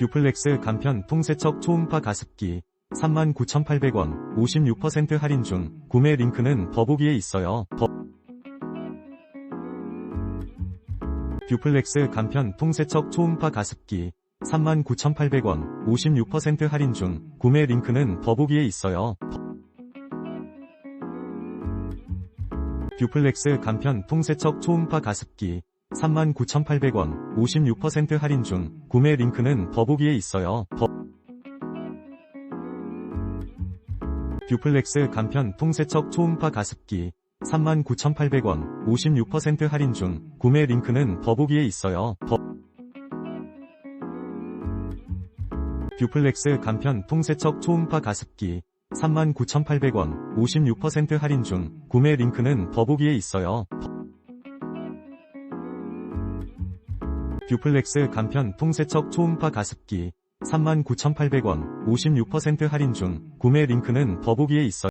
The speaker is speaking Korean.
듀플렉스 간편 통세척 초음파 가습기 39,800원 56% 할인 중 구매 링크는 더보기에 있어요. 더... 듀플렉스 간편 통세척 초음파 가습기 39,800원 56% 할인 중 구매 링크는 더보기에 있어요. 듀플렉스 간편 통세척 초음파 가습기 39,800원 56% 할인 중 구매 링크는 더보기에 있어요. 더... 듀플렉스 간편 통세척 초음파 가습기 39,800원 56% 할인 중 구매 링크는 더보기에 있어요. 더... 듀플렉스 간편 통세척 초음파 가습기 39,800원 56% 할인 중 구매 링크는 더보기에 있어요. 듀플렉스 간편 통세척 초음파 가습기 39,800원 56% 할인 중 구매 링크는 더보기에 있어요.